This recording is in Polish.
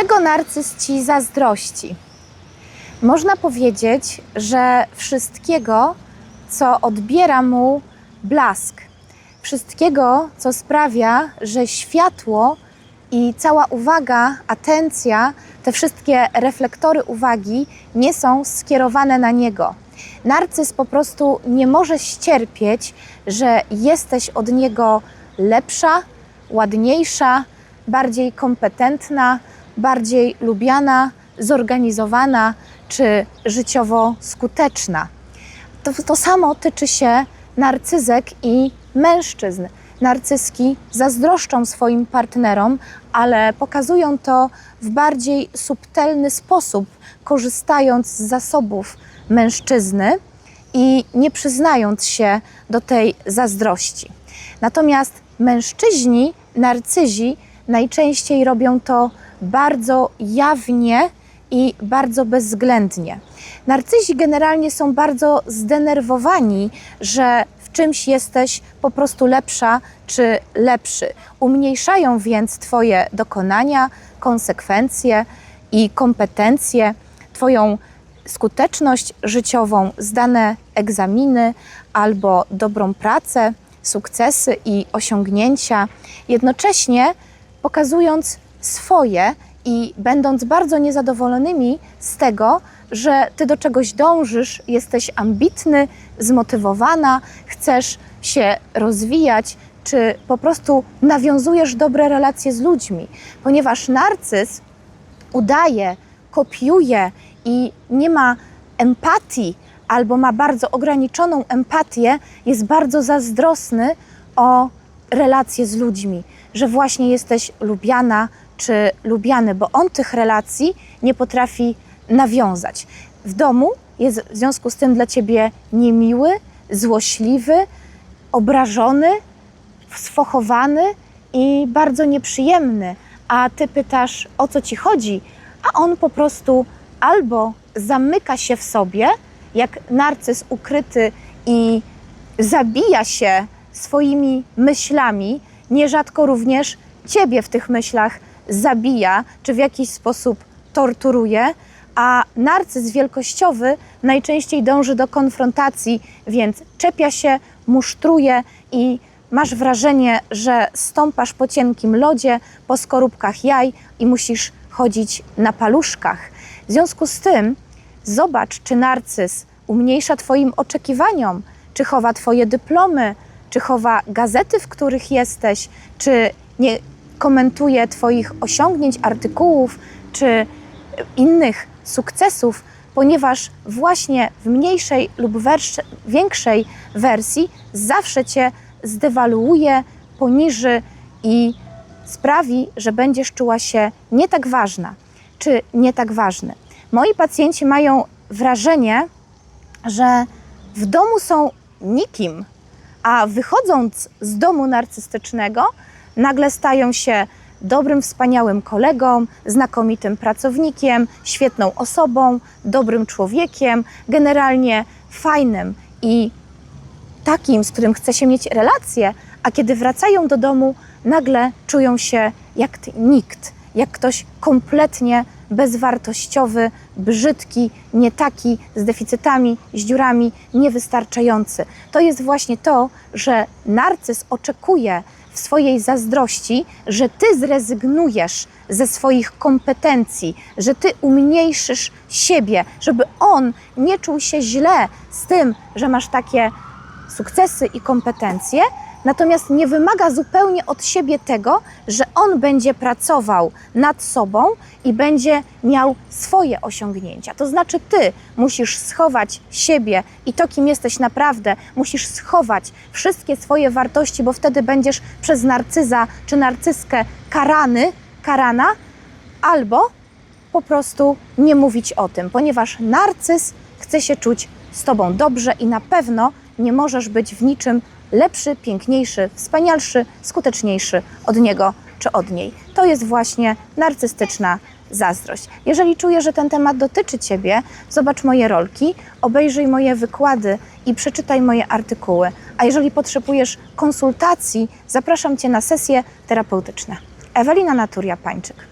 Czego narcyz ci zazdrości? Można powiedzieć, że wszystkiego, co odbiera mu blask, wszystkiego, co sprawia, że światło i cała uwaga, atencja, te wszystkie reflektory uwagi nie są skierowane na niego. Narcyz po prostu nie może ścierpieć, że jesteś od niego lepsza, ładniejsza, bardziej kompetentna, bardziej lubiana, zorganizowana czy życiowo skuteczna. To, to samo tyczy się narcyzek i mężczyzn. Narcyzki zazdroszczą swoim partnerom, ale pokazują to w bardziej subtelny sposób, korzystając z zasobów mężczyzny i nie przyznając się do tej zazdrości. Natomiast mężczyźni, narcyzi, najczęściej robią to bardzo jawnie i bardzo bezwzględnie. Narcyzi generalnie są bardzo zdenerwowani, że w czymś jesteś po prostu lepsza czy lepszy. Umniejszają więc Twoje dokonania, konsekwencje i kompetencje, Twoją skuteczność życiową, zdane egzaminy albo dobrą pracę, sukcesy i osiągnięcia, jednocześnie pokazując swoje i będąc bardzo niezadowolonymi z tego, że ty do czegoś dążysz, jesteś ambitny, zmotywowana, chcesz się rozwijać, czy po prostu nawiązujesz dobre relacje z ludźmi, ponieważ narcyz udaje, kopiuje i nie ma empatii, albo ma bardzo ograniczoną empatię, jest bardzo zazdrosny o relacje z ludźmi, że właśnie jesteś lubiana czy lubiany, bo on tych relacji nie potrafi nawiązać. W domu jest w związku z tym dla ciebie niemiły, złośliwy, obrażony, sfochowany i bardzo nieprzyjemny. A ty pytasz, o co ci chodzi, a on po prostu albo zamyka się w sobie, jak narcyz ukryty i zabija się swoimi myślami, nierzadko również ciebie w tych myślach zabija, czy w jakiś sposób torturuje, a narcyz wielkościowy najczęściej dąży do konfrontacji, więc czepia się, musztruje i masz wrażenie, że stąpasz po cienkim lodzie, po skorupkach jaj i musisz chodzić na paluszkach. W związku z tym zobacz, czy narcyz umniejsza Twoim oczekiwaniom, czy chowa Twoje dyplomy, czy chowa gazety, w których jesteś, czy nie komentuje Twoich osiągnięć, artykułów, czy innych sukcesów, ponieważ właśnie w mniejszej lub większej wersji zawsze Cię zdewaluuje, poniży i sprawi, że będziesz czuła się nie tak ważna, czy nie tak ważny. Moi pacjenci mają wrażenie, że w domu są nikim, a wychodząc z domu narcystycznego, nagle stają się dobrym, wspaniałym kolegą, znakomitym pracownikiem, świetną osobą, dobrym człowiekiem, generalnie fajnym i takim, z którym chce się mieć relacje, a kiedy wracają do domu, nagle czują się jak nikt, jak ktoś kompletnie bezwartościowy, brzydki, nie taki, z deficytami, z dziurami, niewystarczający. To jest właśnie to, że narcyz oczekuje swojej zazdrości, że ty zrezygnujesz ze swoich kompetencji, że ty umniejszysz siebie, żeby on nie czuł się źle z tym, że masz takie sukcesy i kompetencje, natomiast nie wymaga zupełnie od siebie tego, że on będzie pracował nad sobą i będzie miał swoje osiągnięcia. To znaczy, ty musisz schować siebie i to, kim jesteś naprawdę, musisz schować wszystkie swoje wartości, bo wtedy będziesz przez narcyza czy narcyskę karany, karana, albo po prostu nie mówić o tym, ponieważ narcyz chce się czuć z tobą dobrze i na pewno nie możesz być w niczym lepszy, piękniejszy, wspanialszy, skuteczniejszy od niego czy od niej. To jest właśnie narcystyczna zazdrość. Jeżeli czujesz, że ten temat dotyczy ciebie, zobacz moje rolki, obejrzyj moje wykłady i przeczytaj moje artykuły. A jeżeli potrzebujesz konsultacji, zapraszam cię na sesje terapeutyczne. Ewelina Naturia Pańczyk.